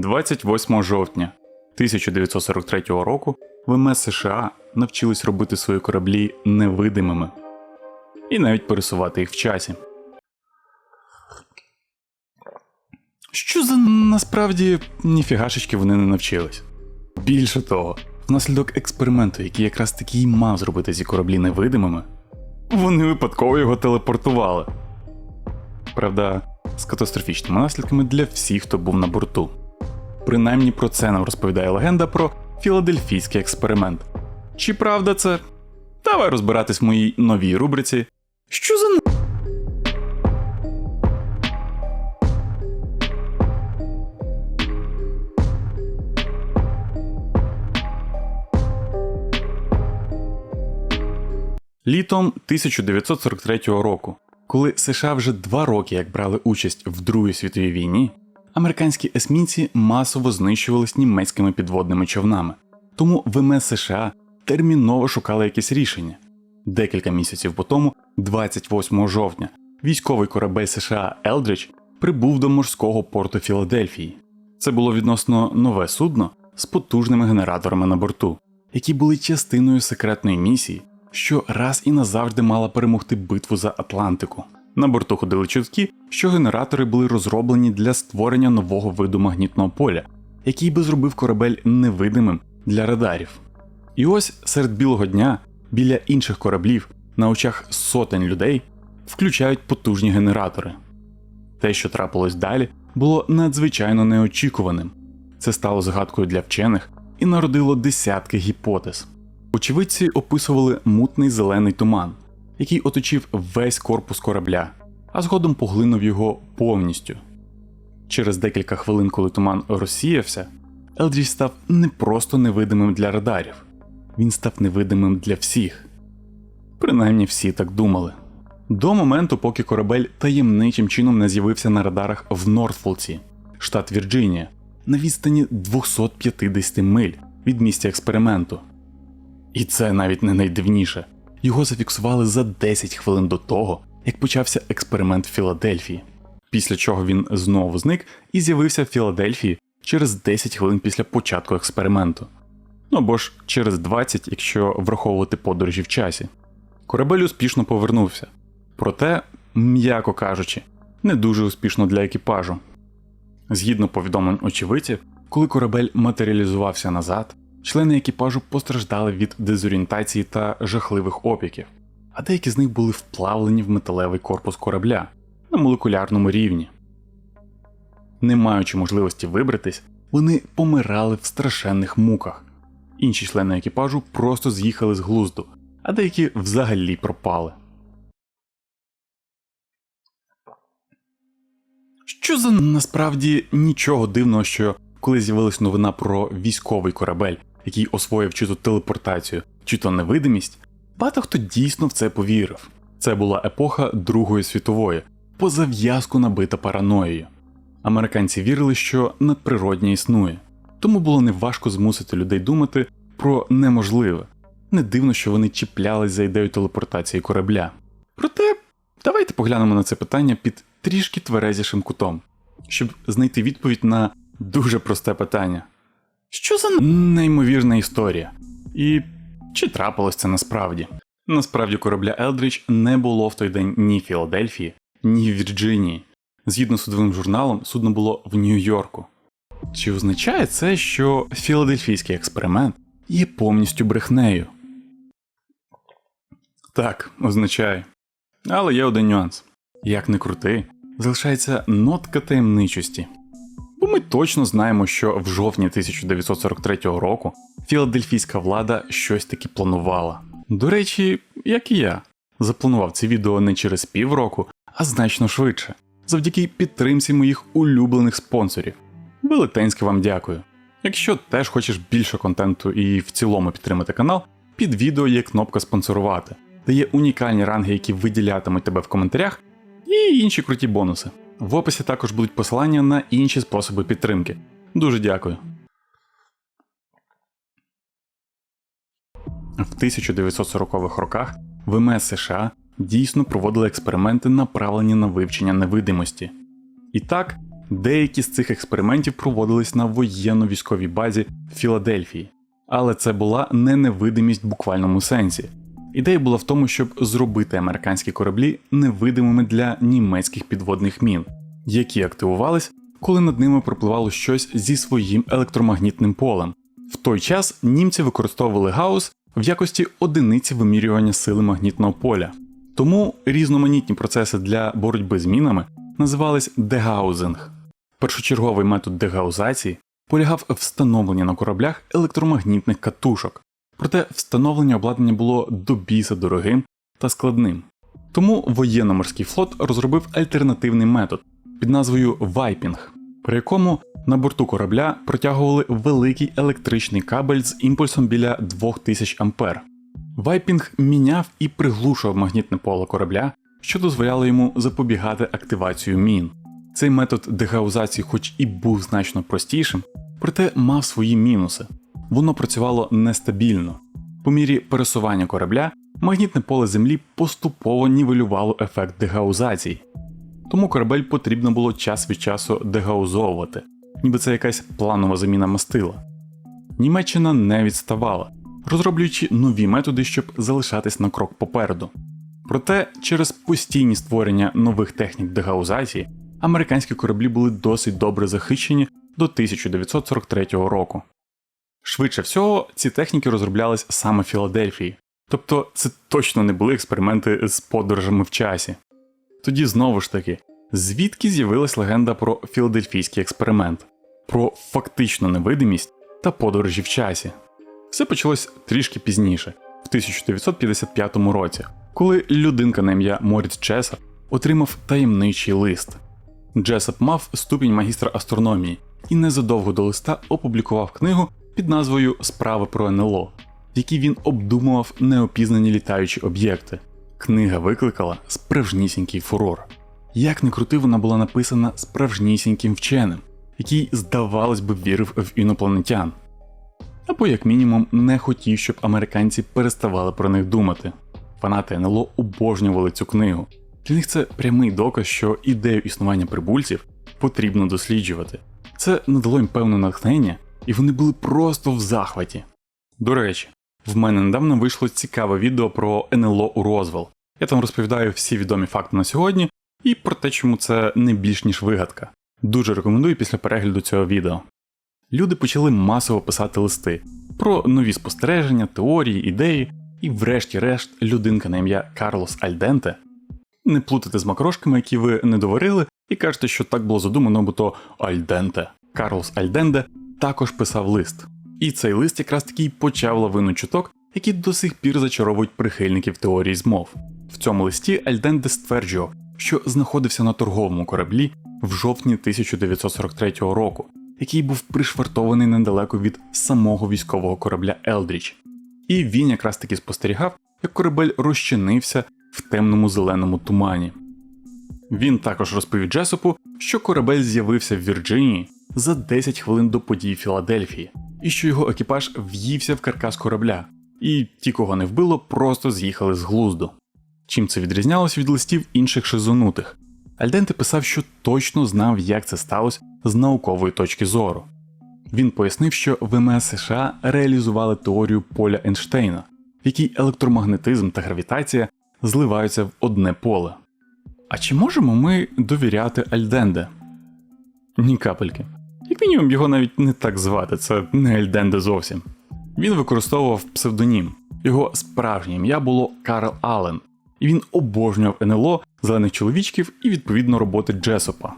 28 жовтня 1943 року ВМС США навчились робити свої кораблі невидимими і навіть пересувати їх в часі. Що за насправді ніфігашечки вони не навчились. Більше того, внаслідок експерименту, який якраз таки й мав зробити ці кораблі невидимими, вони випадково його телепортували. Правда, з катастрофічними наслідками для всіх, хто був на борту. Принаймні про це нам розповідає легенда про філадельфійський експеримент. Чи правда це? Давай розбиратись в моїй новій рубриці. Що за Літом 1943 року, коли США вже два роки як брали участь в Другій світовій війні, американські есмінці масово знищувались німецькими підводними човнами. Тому ВМС США терміново шукали якесь рішення. Декілька місяців по тому, 28 жовтня, військовий корабель США Елдрич прибув до морського порту Філадельфії. Це було відносно нове судно з потужними генераторами на борту, які були частиною секретної місії, що раз і назавжди мала перемогти битву за Атлантику. На борту ходили чутки, що генератори були розроблені для створення нового виду магнітного поля, який би зробив корабель невидимим для радарів. І ось серед білого дня, біля інших кораблів, на очах сотень людей, включають потужні генератори. Те, що трапилось далі, було надзвичайно неочікуваним. Це стало згадкою для вчених і народило десятки гіпотез. Очевидці описували мутний зелений туман, який оточив весь корпус корабля, а згодом поглинув його повністю. Через декілька хвилин, коли туман розсіявся, Елдріч став не просто невидимим для радарів, він став невидимим для всіх. Принаймні всі так думали. До моменту, поки корабель таємничим чином не з'явився на радарах в Нортфолці, штат Вірджинія, на відстані 250 миль від місця експерименту. І це навіть не найдивніше. Його зафіксували за 10 хвилин до того, як почався експеримент в Філадельфії. Після чого він знову зник і з'явився в Філадельфії через 10 хвилин після початку експерименту. Ну або ж через 20, якщо враховувати подорожі в часі. Корабель успішно повернувся. Проте, м'яко кажучи, не дуже успішно для екіпажу. Згідно повідомлень очевидців, коли корабель матеріалізувався назад, члени екіпажу постраждали від дезорієнтації та жахливих опіків, а деякі з них були вплавлені в металевий корпус корабля на молекулярному рівні. Не маючи можливості вибратись, вони помирали в страшенних муках. Інші члени екіпажу просто з'їхали з глузду, а деякі взагалі пропали. Що за насправді нічого дивного, що коли з'явилась новина про військовий корабель, який освоїв чи то телепортацію, чи то невидимість, багато хто дійсно в це повірив. Це була епоха Другої світової, по зав'язку набита параноєю. Американці вірили, що надприроднє існує, тому було неважко змусити людей думати про неможливе. Не дивно, що вони чіплялись за ідею телепортації корабля. Проте, давайте поглянемо на це питання під трішки тверезішим кутом, щоб знайти відповідь на дуже просте питання: що за неймовірна історія? І чи трапилось це насправді? Насправді корабля Елдріч не було в той день ні в Філадельфії, ні в Вірджинії. Згідно з судовим журналом, судно було в Нью-Йорку. Чи означає це, що філадельфійський експеримент є повністю брехнею? Так, означає. Але є один нюанс. Як не крути, залишається нотка таємничості. Ми точно знаємо, що в жовтні 1943 року філадельфійська влада щось таки планувала. До речі, як і я, запланував це відео не через півроку, а значно швидше, завдяки підтримці моїх улюблених спонсорів. Велетенське вам дякую. Якщо теж хочеш більше контенту і в цілому підтримати канал, під відео є кнопка спонсорувати, де є унікальні ранги, які виділятимуть тебе в коментарях, і інші круті бонуси. В описі також будуть посилання на інші способи підтримки. Дуже дякую. В 1940-х роках ВМС США дійсно проводили експерименти, направлені на вивчення невидимості. І так, Деякі з цих експериментів проводились на воєнно-військовій базі Філадельфії, але це була не невидимість в буквальному сенсі. Ідея була в тому, щоб зробити американські кораблі невидимими для німецьких підводних мін, які активувались, коли над ними пропливало щось зі своїм електромагнітним полем. В той час німці використовували гаус в якості одиниці вимірювання сили магнітного поля. Тому різноманітні процеси для боротьби з мінами називались дегаузинг. Першочерговий метод дегаузації полягав в встановленні на кораблях електромагнітних катушок, проте встановлення обладнання було до біса дорогим та складним. Тому воєнно-морський флот розробив альтернативний метод під назвою вайпінг, при якому на борту корабля протягували великий електричний кабель з імпульсом біля 2000 А. Вайпінг міняв і приглушував магнітне поле корабля, що дозволяло йому запобігати активацію мін. Цей метод дегаузації, хоч і був значно простішим, проте мав свої мінуси. Воно працювало нестабільно. По мірі пересування корабля магнітне поле Землі поступово нівелювало ефект дегаузації. Тому корабель потрібно було час від часу дегаузовувати, ніби це якась планова заміна мастила. Німеччина не відставала, розроблюючи нові методи, щоб залишатись на крок попереду. Проте через постійні створення нових технік дегаузації американські кораблі були досить добре захищені до 1943 року. Швидше всього, ці техніки розроблялись саме в Філадельфії, тобто це точно не були експерименти з подорожами в часі. Тоді знову ж таки, звідки з'явилась легенда про філадельфійський експеримент, про фактичну невидимість та подорожі в часі. Все почалось трішки пізніше, в 1955 році, коли людинка на ім'я Моріц Джесап отримав таємничий лист. Джесап мав ступінь магістра астрономії і незадовго до листа опублікував книгу під назвою Справи про НЛО, в якій він обдумував неопізнані літаючі об'єкти. Книга викликала справжнісінький фурор. Як не крути, вона була написана справжнісіньким вченим, який, здавалось би, вірив в інопланетян. Або, як мінімум, не хотів, щоб американці переставали про них думати. Фанати НЛО обожнювали цю книгу. Для них це прямий доказ, що ідею існування прибульців потрібно досліджувати. Це надало їм певне натхнення, і вони були просто в захваті. До речі, в мене недавно вийшло цікаве відео про НЛО у Розвел. Я там розповідаю всі відомі факти на сьогодні і про те, чому це не більш ніж вигадка. Дуже рекомендую після перегляду цього відео. Люди почали масово писати листи про нові спостереження, теорії, ідеї, і, врешті-решт, людинка на ім'я Карлос Альденте. Не плутати з макрошками, які ви не доварили, і кажете, що так було задумано, бо то Альденте. Карлос Альденде також писав лист. І цей лист якраз таки й почав лавину чуток, які до сих пір зачаровують прихильників теорії змов. В цьому листі Альденде стверджував, що знаходився на торговому кораблі в жовтні 1943 року, який був пришвартований недалеко від самого військового корабля Елдріч. І він якраз таки спостерігав, як корабель розчинився в темному зеленому тумані. Він також розповів Джесопу, що корабель з'явився в Вірджинії за 10 хвилин до подій Філадельфії, і що його екіпаж в'ївся в каркас корабля, і ті, кого не вбило, просто з'їхали з глузду. Чим це відрізнялось від листів інших шизонутих? Альденте писав, що точно знав, як це сталося з наукової точки зору. Він пояснив, що ВМС США реалізували теорію поля Ейнштейна, в якій електромагнетизм та гравітація зливаються в одне поле. А чи можемо ми довіряти Альденде? Ні капельки. Як мінімум, його навіть не так звати, це не Альденде зовсім. Він використовував псевдонім. Його справжнє ім'я було Карл Аллен, і він обожнював НЛО, зелених чоловічків і відповідно роботи Джесопа.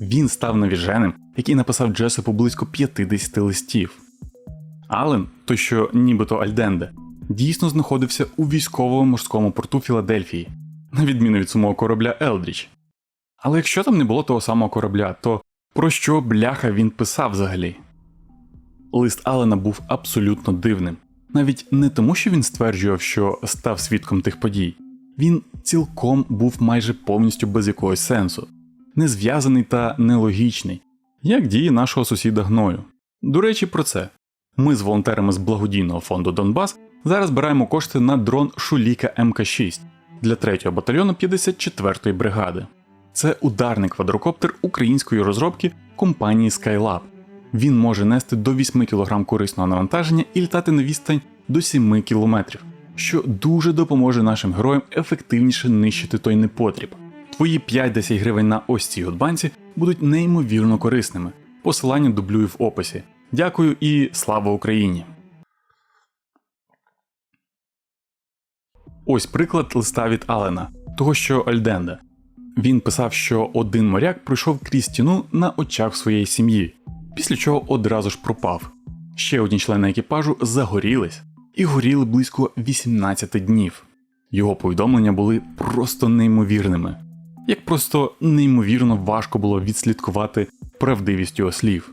Він став навіженим, який написав Джесопу близько 50 листів. Аллен, той що нібито Альденде, дійсно знаходився у військовому морському порту Філадельфії, на відміну від самого корабля Елдріч. Але якщо там не було того самого корабля, то про що бляха він писав взагалі? Лист Алена був абсолютно дивним, навіть не тому, що він стверджував, що став свідком тих подій, він цілком був майже повністю без якогось сенсу, незв'язаний та нелогічний, як дії нашого сусіда гною. До речі, про це ми з волонтерами з благодійного фонду Донбас зараз збираємо кошти на дрон Шуліка МК6 для 3-го батальйону 54-ї бригади. Це ударний квадрокоптер української розробки компанії Skylab. Він може нести до 8 кг корисного навантаження і літати на відстань до 7 км, що дуже допоможе нашим героям ефективніше нищити той непотріб. Твої 5-10 гривень на ось цій годбанці будуть неймовірно корисними. Посилання дублюю в описі. Дякую і слава Україні! Ось приклад листа від Алена, того що Альденда. Він писав, що один моряк пройшов крізь стіну на очах своєї сім'ї, після чого одразу ж пропав. Ще одні члени екіпажу загорілись і горіли близько 18 днів. Його повідомлення були просто неймовірними, як просто неймовірно важко було відслідкувати правдивість його слів.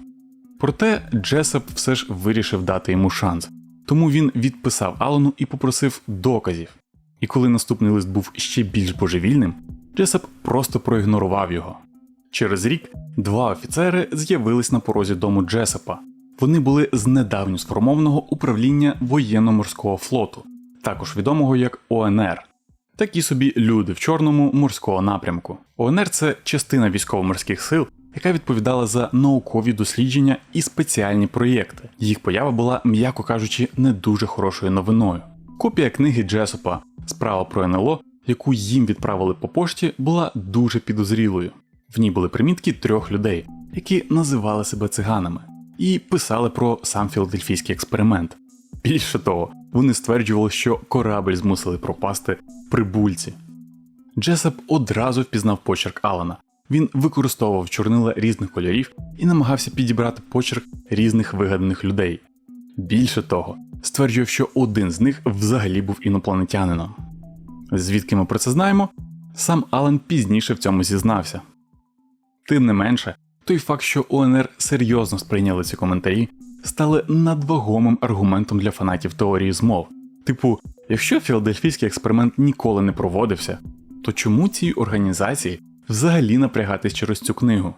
Проте Джесеп все ж вирішив дати йому шанс, тому він відписав Алану і попросив доказів. І коли наступний лист був ще більш божевільним, Джесеп просто проігнорував його. Через рік два офіцери з'явились на порозі дому Джесепа. Вони були з недавньо сформованого управління воєнно-морського флоту, також відомого як ОНР. Такі собі люди в чорному морського напрямку. ОНР це частина військово-морських сил, яка відповідала за наукові дослідження і спеціальні проєкти. Їх поява була, м'яко кажучи, не дуже хорошою новиною. Копія книги Джесопа Справа про НЛО, яку їм відправили по пошті, була дуже підозрілою. В ній були примітки трьох людей, які називали себе циганами, і писали про сам філадельфійський експеримент. Більше того, вони стверджували, що корабль змусили пропасти прибульці. Джесеп одразу впізнав почерк Алана. Він використовував чорнила різних кольорів і намагався підібрати почерк різних вигаданих людей. Більше того, стверджував, що один з них взагалі був інопланетянином. Звідки ми про це знаємо? Сам Ален пізніше в цьому зізнався. Тим не менше, той факт, що ОНР серйозно сприйняли ці коментарі, стали надвагомим аргументом для фанатів теорії змов. Типу, якщо філадельфійський експеримент ніколи не проводився, то чому цій організації взагалі напрягатись через цю книгу?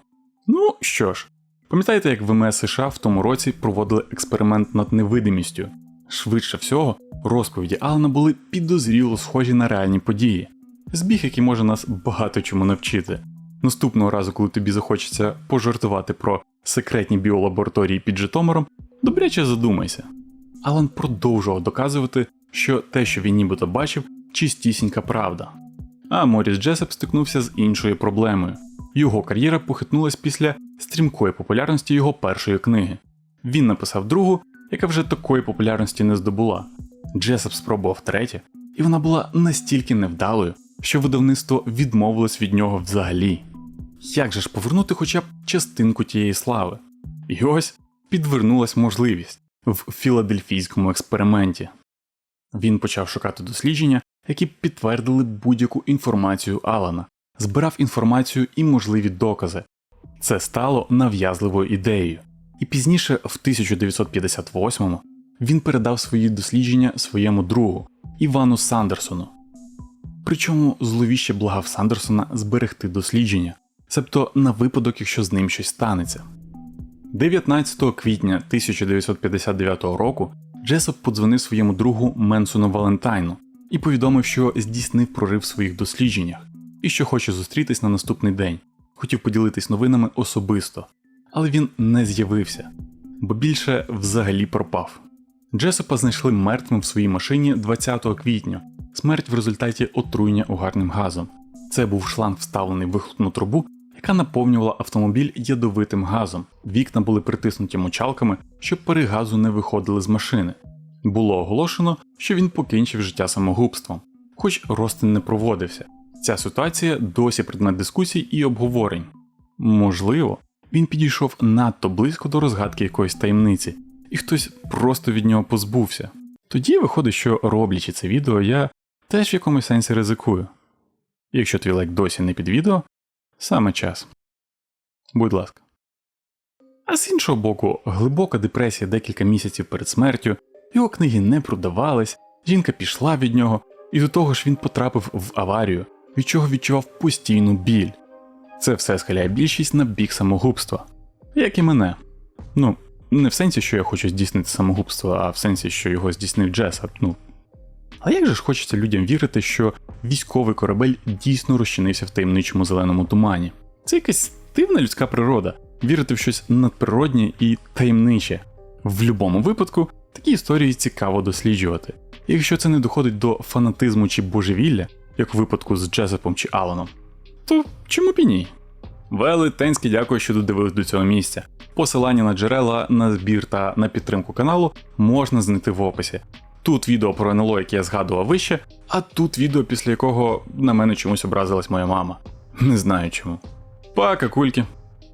Ну що ж, пам'ятаєте, як ВМС США в тому році проводили експеримент над невидимістю? Швидше всього, розповіді Алана були підозріло схожі на реальні події, збіг, який може нас багато чому навчити. Наступного разу, коли тобі захочеться пожартувати про секретні біолабораторії під Житомиром, добряче задумайся. Алан продовжував доказувати, що те, що він нібито бачив, чистісінька правда. А Моріс Джесеп стикнувся з іншою проблемою. Його кар'єра похитнулась після стрімкої популярності його першої книги. Він написав другу, яка вже такої популярності не здобула. Джесеп спробував третє, і вона була настільки невдалою, що видавництво відмовилось від нього взагалі. Як же ж повернути хоча б частинку тієї слави? І ось підвернулась можливість в філадельфійському експерименті. Він почав шукати дослідження, які підтвердили будь-яку інформацію Алана, збирав інформацію і можливі докази. Це стало нав'язливою ідеєю, і пізніше, в 1958-му, він передав свої дослідження своєму другу Івану Сандерсону. Причому зловіще благав Сандерсона зберегти дослідження, себто на випадок, якщо з ним щось станеться. 19 квітня 1959 року Джесоп подзвонив своєму другу Менсону Валентайну і повідомив, що здійснив прорив в своїх дослідженнях і що хоче зустрітись на наступний день. Хотів поділитись новинами особисто, але він не з'явився, бо більше взагалі пропав. Джесопа знайшли мертвим в своїй машині 20 квітня, смерть в результаті отруєння угарним газом. Це був шланг, вставлений в вихлопну трубу, яка наповнювала автомобіль ядовитим газом. Вікна були притиснуті мочалками, щоб пари газу не виходили з машини. Було оголошено, що він покінчив життя самогубством, хоч розтин не проводився. Ця ситуація досі предмет дискусій і обговорень. Можливо, він підійшов надто близько до розгадки якоїсь таємниці, і хтось просто від нього позбувся. Тоді виходить, що роблячи це відео, я теж в якомусь сенсі ризикую. Якщо твій лайк досі не під відео, саме час. Будь ласка. А з іншого боку, глибока депресія декілька місяців перед смертю, його книги не продавались, жінка пішла від нього, і до того ж він потрапив в аварію, від чого відчував постійну біль. Це все схиляє більшість на бік самогубства, як і мене. Ну, не в сенсі, що я хочу здійснити самогубство, а в сенсі, що його здійснив Джесап. Ну, Але як же ж хочеться людям вірити, що військовий корабель дійсно розчинився в таємничому зеленому тумані? Це якась дивна людська природа вірити в щось надприроднє і таємниче. В будь-якому випадку такі історії цікаво досліджувати. І якщо це не доходить до фанатизму чи божевілля, як у випадку з Джезепом чи Аланом, то чому б і ні? Велетенське дякую, що додивились до цього місця. Посилання на джерела, на збір та на підтримку каналу можна знайти в описі. Тут відео про НЛО, яке я згадував вище, а тут відео, після якого на мене чомусь образилась моя мама. Не знаю чому. Пока, кульки.